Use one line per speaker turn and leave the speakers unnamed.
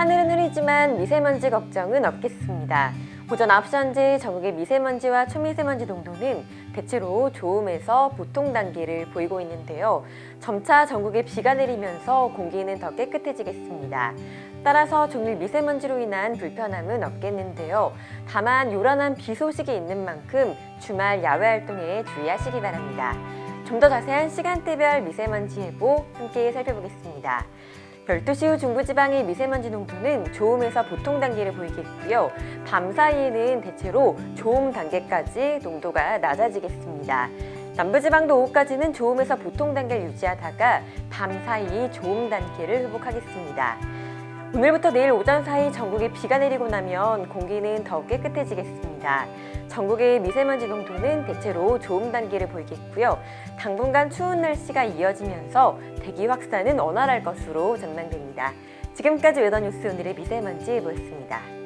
아침이지만 미세먼지 걱정은 없겠습니다. 오전 9시 현재 전국의 미세먼지와 초미세먼지 농도는 대체로 좋음에서 보통 단계를 보이고 있는데요. 점차 전국에 비가 내리면서 공기는 더 깨끗해지겠습니다. 따라서 종일 미세먼지로 인한 불편함은 없겠는데요. 다만 요란한 비 소식이 있는 만큼 주말 야외 활동에 주의하시기 바랍니다. 좀 더 자세한 시간대별 미세먼지 예보 함께 살펴보겠습니다. 12시 후 중부지방의 미세먼지 농도는 좋음에서 보통 단계를 보이겠고요. 밤 사이에는 대체로 좋음 단계까지 농도가 낮아지겠습니다. 남부지방도 오후까지는 좋음에서 보통 단계를 유지하다가 밤 사이 좋음 단계를 회복하겠습니다. 오늘부터 내일 오전 사이 전국에 비가 내리고 나면 공기는 더욱 깨끗해지겠습니다. 전국의 미세먼지 농도는 대체로 좋음 단계를 보이겠고요. 당분간 추운 날씨가 이어지면서 대기 확산은 원활할 것으로 전망됩니다. 지금까지 웨더뉴스 오늘의 미세먼지 예보였습니다.